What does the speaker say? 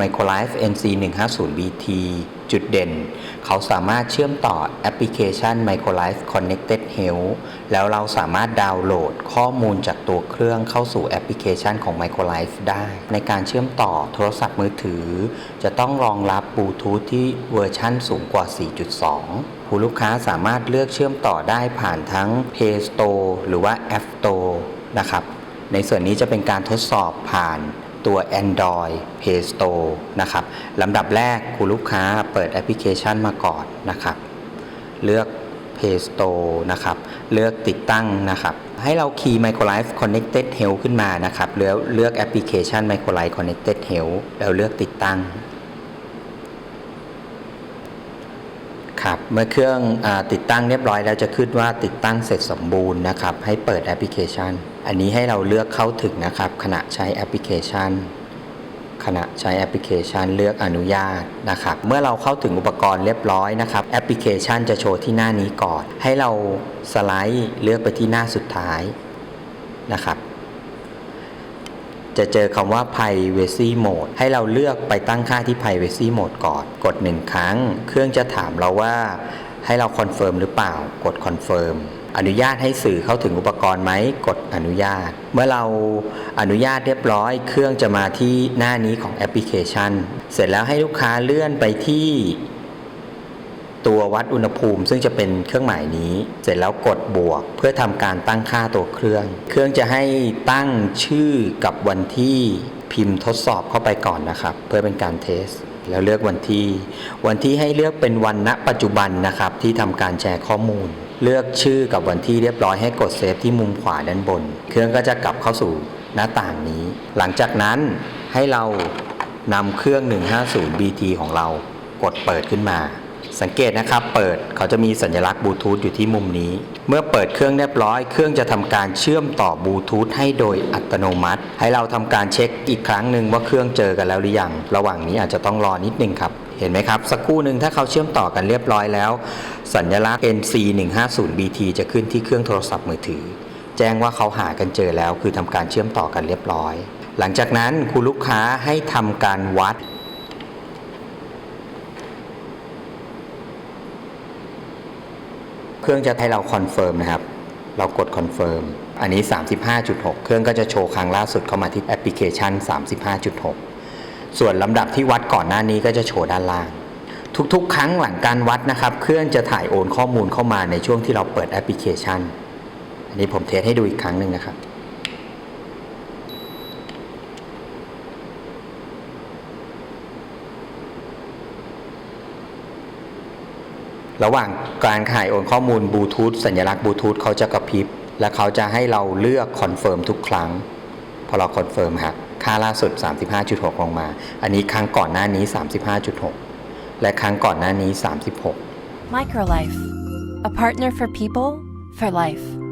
Microlife NC 1 5 0 BT จุดเด่น เขาสามารถเชื่อมต่อแอปพลิเคชัน Microlife Connected Health แล้วเราสามารถดาวน์โหลดข้อมูลจากตัวเครื่องเข้าสู่แอปพลิเคชันของ Microlife ได้ ในการเชื่อมต่อโทรศัพท์มือถือ จะต้องรองรับบลูทูธที่เวอร์ชั่นสูงกว่า 4.2 ผู้ลูกค้าสามารถเลือกเชื่อมต่อได้ผ่านทั้ง Play Store หรือว่า App Store นะครับ ในส่วนนี้จะเป็นการทดสอบผ่านตัว Android Play Store นะครับลำดับแรกคุณลูกค้าเปิดแอปพลิเคชันมาก่อนนะครับ เลือก Play Store นะครับ เลือกติดตั้งนะครับ ให้เราคีย์ Microlife Connected Health ขึ้นมานะครับแล้วเลือกแอปพลิเคชัน Microlife Connected Health แล้วเลือกติดตั้งครับเมื่อเครื่องอติดตั้งเรียบร้อยแล้วจะขึ้นว่าติดตั้งเสร็จสมบูรณ์นะครับ ให้เปิดแอปพลิเคชัน อันนี้ให้เราเลือกเข้าถึงนะครับ ขณะใช้แอปพลิเคชัน ขณะใช้แอปพลิเคชันเลือกอนุญาตนะครับ เมื่อเราเข้าถึงอุปกรณ์เรียบร้อยนะครับ แอปพลิเคชันจะโชว์ที่หน้านี้ก่อน ให้เราสไลด์เลือกไปที่หน้าสุดท้ายนะครับ จะเจอคำว่า privacy mode ให้เราเลือกไปตั้งค่าที่ privacy mode ก่อน กด 1 ครั้ง เครื่องจะถามเราว่าให้เราคอนเฟิร์มหรือเปล่า กดคอนเฟิร์ม อนุญาตให้สื่อเข้าถึงอุปกรณ์ไหมกดอนุญาต เมื่อเราอนุญาตเรียบร้อย เครื่องจะมาที่หน้านี้ของแอปพลิเคชัน เสร็จแล้วให้ลูกค้าเลื่อนไปที่ตัววัดอุณหภูมิ ซึ่งจะเป็นเครื่องหมายนี้ เสร็จแล้วกดบวก เพื่อทำการตั้งค่าตัวเครื่อง เครื่องจะให้ตั้งชื่อกับวันที่พิมพ์ทดสอบเข้าไปก่อนนะครับ เพื่อเป็นการเทส แล้วเลือกวันที่ วันที่ให้เลือกเป็นวันณปัจจุบันนะครับที่ทำการแชร์ข้อมูล เลือกชื่อกับวันที่เรียบร้อยให้กดเซฟที่มุมขวาด้านบน เครื่องก็จะกลับเข้าสู่หน้าต่างนี้ หลังจากนั้นให้เรานำเครื่อง 150 BT ของเรากดเปิดขึ้นมา สังเกตนะครับ เปิดเขาจะมีสัญลักษณ์บลูทูธอยู่ที่มุมนี้ เมื่อเปิดเครื่องเรียบร้อย เครื่องจะทำการเชื่อมต่อบลูทูธให้โดยอัตโนมัติ ให้เราทำการเช็คอีกครั้งหนึ่งว่าเครื่องเจอกันแล้วหรือยัง ระหว่างนี้อาจจะต้องรอนิดนึงครับ เห็นไหมครับ สักครู่หนึ่งถ้าเขาเชื่อมต่อกันเรียบร้อยแล้ว สัญลักษณ์ NC 150 BT จะขึ้นที่เครื่องโทรศัพท์มือถือ แจ้งว่าเขาหากันเจอแล้ว คือทำการเชื่อมต่อกันเรียบร้อย หลังจากนั้นคุณลูกค้าให้ทำการวัดเครื่องจะให้เราคอนเฟิร์มนะครับ เรากดคอนเฟิร์ม อันนี้ 35.6 เครื่องก็จะโชว์ครั้งล่าสุดเข้ามาที่แอปพลิเคชัน 35.6 ส่วนลำดับที่วัดก่อนหน้านี้ก็จะโชว์ด้านล่าง ทุกๆ ครั้งหลังการวัดนะครับ เครื่องจะถ่ายโอนข้อมูลเข้ามาในช่วงที่เราเปิดแอปพลิเคชัน อันนี้ผมเทสให้ดูอีกครั้งหนึ่งนะครับระหว่างการถ่ายโอนข้อมูลบลูทูธสัญลักษณ์บลูทูธเขาจะกระพริบ และเขาจะให้เราเลือกคอนเฟิร์มทุกครั้ง พอเราคอนเฟิร์มครับ ค่าล่าสุด 35.6 ลงมา อันนี้ครั้งก่อนหน้านี้ 35.6 และครั้งก่อนหน้านี้ 36 Microlife, a partner for people for life.